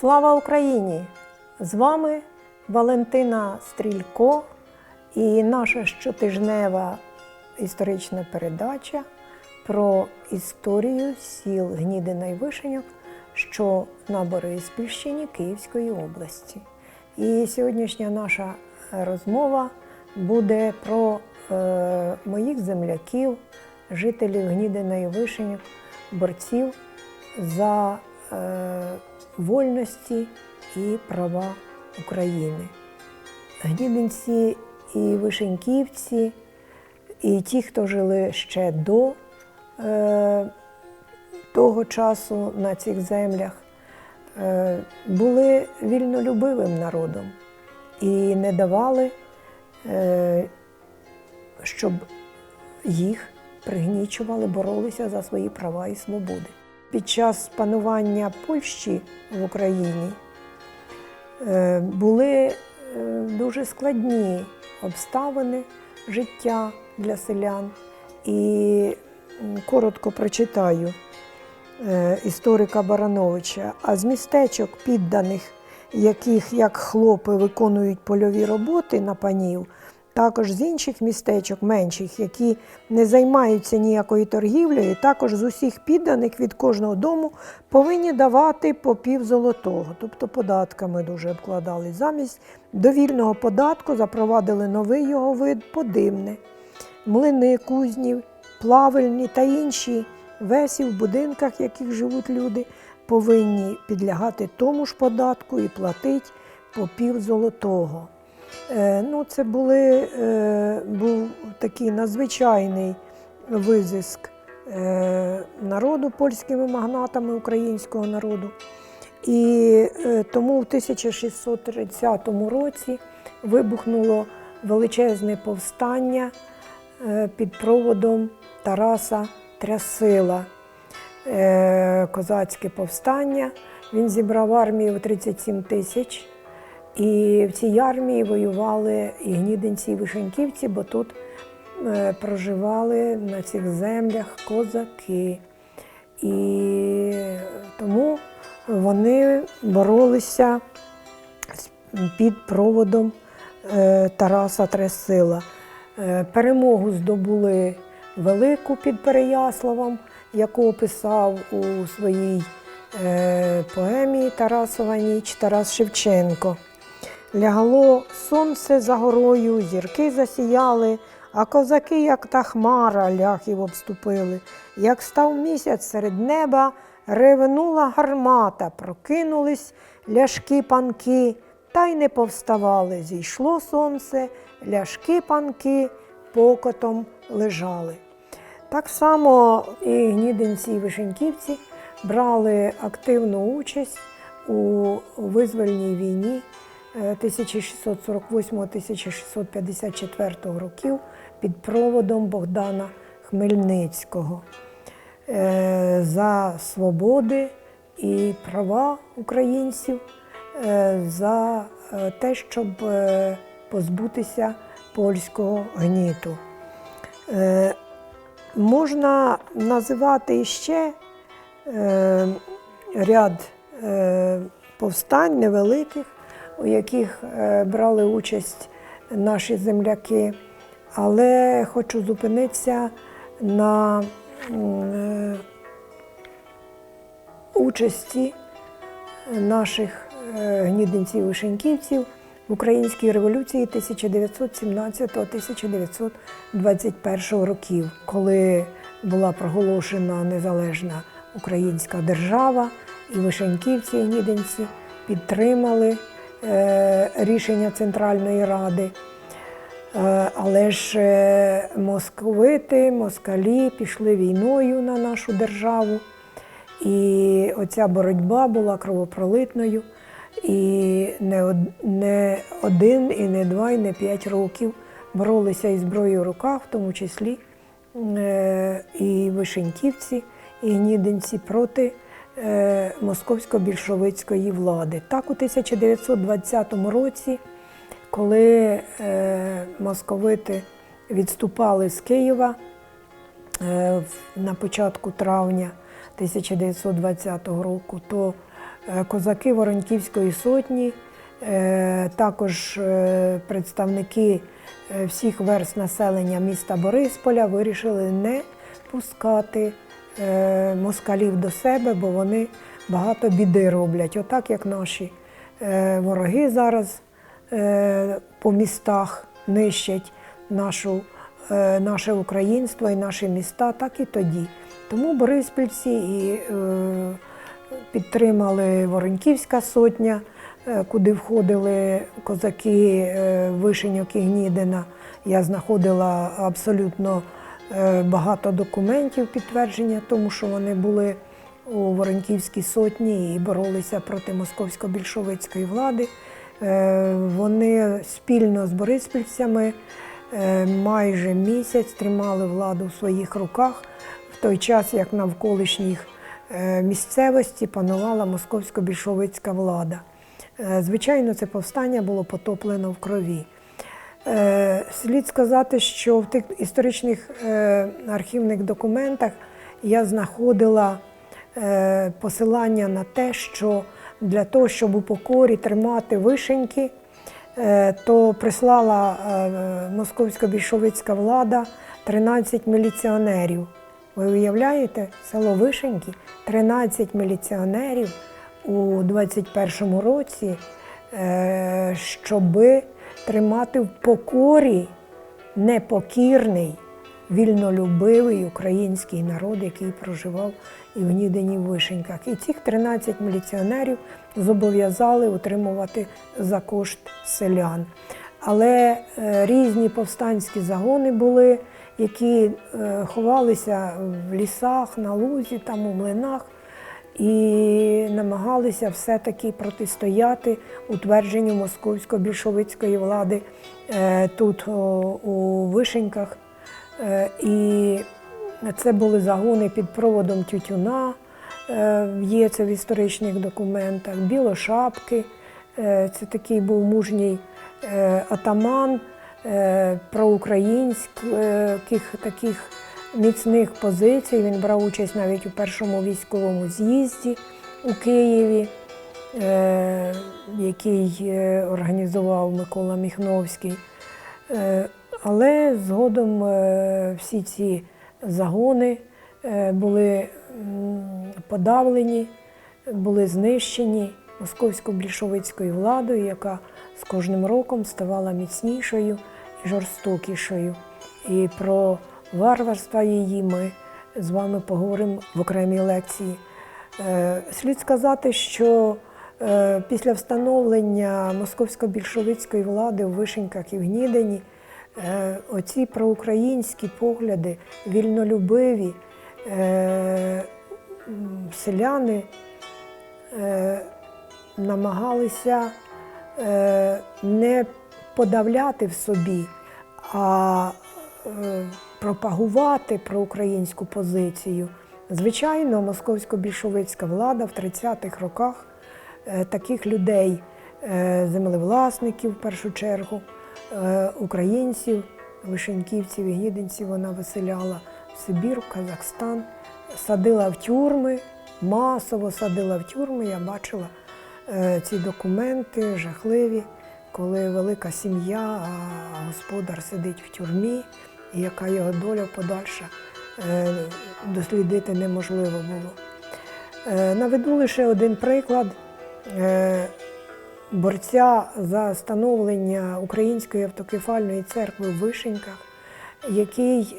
Слава Україні! З вами Валентина Стрілько і наша щотижнева історична передача про історію сіл Гнідина і Вишеньок, що на Бориспільщині Київської області. І сьогоднішня наша розмова буде про е, моїх земляків, жителів Гнідина і Вишеньок, борців за е, вольності і права України. Гнідинці і Вишеньківці, і ті, хто жили ще до е, того часу на цих землях, е, були вільнолюбивим народом і не давали, е, щоб їх пригнічували, боролися за свої права і свободи. Під час панування Польщі в Україні е, були е, дуже складні обставини життя для селян. І коротко прочитаю е, історика Барановича. А з містечок підданих, яких як хлопи виконують польові роботи на панів, також з інших містечок менших, які не займаються ніякою торгівлею, також з усіх підданих від кожного дому повинні давати по пів золотого, тобто податками дуже обкладали. Замість довільного податку запровадили новий його вид подимне. Млини, кузні, плавильні та інші весі в будинках, в яких живуть люди, повинні підлягати тому ж податку і платити по пів золотого. Е, Ну, це були, е, був такий надзвичайний визиск е, народу польськими магнатами українського народу. І тому в 1630 році вибухнуло величезне повстання під проводом Тараса Трясила. Козацьке повстання. Він зібрав армію в 37 тисяч. І в цій армії воювали і гнідинці, і вишеньківці, бо тут е, проживали на цих землях козаки. І тому вони боролися під проводом е, Тараса Тресила. Е, Перемогу здобули велику під Переяславом, яку описав у своїй поемі Тарасова ніч Тарас Шевченко. Лягло сонце за горою, зірки засіяли, а козаки, як та хмара, ляхів обступили. Як став місяць серед неба, ревнула гармата, прокинулись ляшки панки, та й не повставали. Зійшло сонце, ляшки панки покотом лежали. Так само і гнідинці і вишеньківці брали активну участь у визвольній війні 1648-1654 років під проводом Богдана Хмельницького е, за свободи і права українців, е, за е, те, щоб позбутися польського гніту. Можна називати ще ряд повстань невеликих, у яких е, брали участь наші земляки, але хочу зупинитися на е, участі наших е, гнідинців-вишеньківців в Українській революції 1917-1921 років, коли була проголошена незалежна українська держава, і вишеньківці і гнідинці підтримали рішення Центральної Ради. Е, Але ж е, московити, москалі пішли війною на нашу державу. І оця боротьба була кровопролитною. І не, один, і не два, і не п'ять років боролися із зброєю в руках, в тому числі е, і вишеньківці, і гнідинці проти е, московсько-більшовицької влади. Так, у 1920 році, коли е, московити відступали з Києва е, на початку травня 1920 року, то е, козаки Вороньківської сотні, е, також е, представники е, всіх верст населення міста Борисполя вирішили не пускати е, москалів до себе, бо вони багато біди роблять. Отак як наші е, вороги зараз е, по містах нищать нашу, е, наше українство і наші міста, так і тоді. Тому бориспільці і е, підтримали Вороньківська сотня, е, куди входили козаки е, Вишеньок і Гнідина. Я знаходила абсолютно е, багато документів підтвердження тому, що вони були у Вороньківській сотні і боролися проти московсько-більшовицької влади. Е, Вони спільно з бориспільцями е, майже місяць тримали владу в своїх руках в той час, як навколишніх е, місцевості панувала московсько-більшовицька влада. Е, Звичайно, це повстання було потоплено в крові. Е, Слід сказати, що в тих історичних е, архівних документах я знаходила е, посилання на те, що для того, щоб у покорі тримати вишеньки, то прислала е, московсько-більшовицька влада 13 міліціонерів. Ви уявляєте, село Вишеньки, 13 міліціонерів у 21-му році, щоби тримати в покорі непокірний, вільнолюбивий український народ, який проживав і в Нідині і в Вишеньках. І цих 13 міліціонерів зобов'язали утримувати за кошт селян. Але е, різні повстанські загони були, які е, ховалися в лісах, на лузі, там у млинах і намагалися все-таки протистояти утвердженню московсько-більшовицької влади е, тут у Вишеньках. Е, І це були загони під проводом Тютюна, е, є це в історичних документах, Білошапки. Це такий був мужній атаман проукраїнських таких міцних позицій. Він брав участь навіть у першому військовому з'їзді у Києві, е, який е, організував Микола Міхновський. Е, Але згодом всі ці загони були подавлені, були знищені московсько-більшовицькою владою, яка з кожним роком ставала міцнішою і жорстокішою. І про варварства її ми з вами поговоримо в окремій лекції. Е, Слід сказати, що е, після встановлення московсько-більшовицької влади в Вишеньках і в Гнідині е, оці проукраїнські погляди, вільнолюбиві селяни намагалися не подавляти в собі, а пропагувати проукраїнську позицію. Звичайно, московсько-більшовицька влада в 30-х роках е, таких людей, е, землевласників в першу чергу, е, українців, вишеньківців і гіденців вона виселяла в Сибір, в Казахстан, садила в тюрми, масово садила в тюрми. Я бачила ці документи жахливі, коли велика сім'я, а господар сидить в тюрмі, і яка його доля подальша е, дослідити неможливо було. Е, Наведу лише один приклад е, борця за становлення Української автокефальної церкви в Вишеньках, який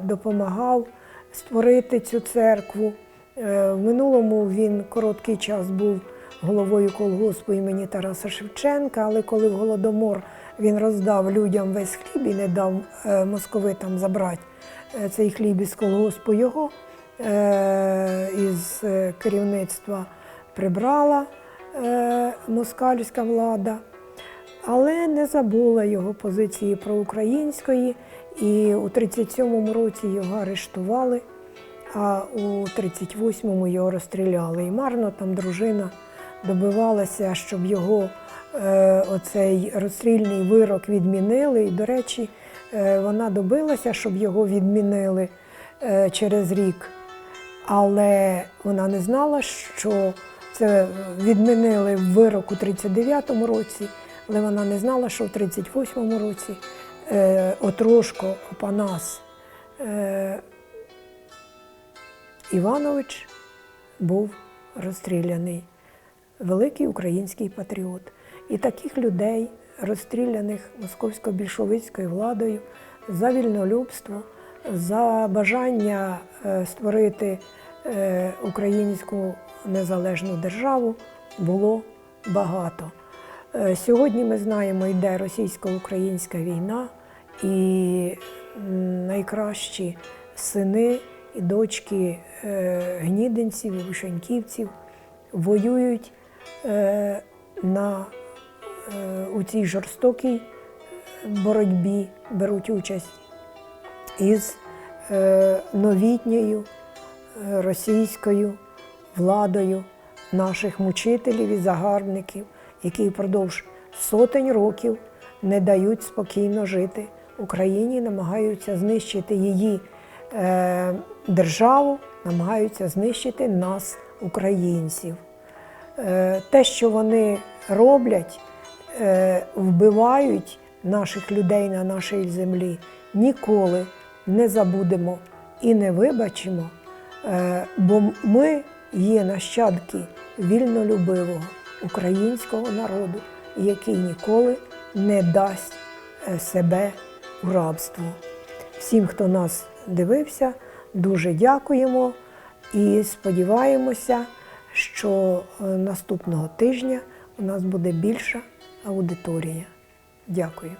допомагав створити цю церкву. В минулому він короткий час був головою колгоспу імені Тараса Шевченка, але коли в Голодомор він роздав людям весь хліб і не дав е, московитам забрати е, цей хліб із колгоспу його, е, із керівництва прибрала москальська влада, але не забула його позиції проукраїнської, і у 37-му році його арештували, а у 38-му його розстріляли. І марно там дружина добивалася, щоб його е, оцей розстрільний вирок відмінили. І, до речі, е, вона добилася, щоб його відмінили е, через рік. Але вона не знала, що Це відмінили вирок у 39-му році, але вона не знала, що в 38-му році е, Отрошко Опанас е, Іванович був розстріляний. Великий український патріот. І таких людей, розстріляних московсько-більшовицькою владою за вільнолюбство, за бажання е, створити е, українську незалежну державу, було багато. Е, Сьогодні ми знаємо, йде російсько-українська війна, і найкращі сини і дочки гнідинців і вишеньківців воюють на, е, у цій жорстокій боротьбі, беруть участь із е, новітньою е, російською владою наших мучителів і загарбників, які впродовж сотень років не дають спокійно жити Україні, намагаються знищити її е, державу, намагаються знищити нас, українців. Е, те, що вони роблять, е, вбивають наших людей на нашій землі, ніколи не забудемо і не вибачимо, е, бо ми є нащадки вільнолюбивого українського народу, який ніколи не дасть себе у рабство. Всім, хто нас дивився, дуже дякуємо і сподіваємося, що е, наступного тижня у нас буде більша аудиторія. Дякую.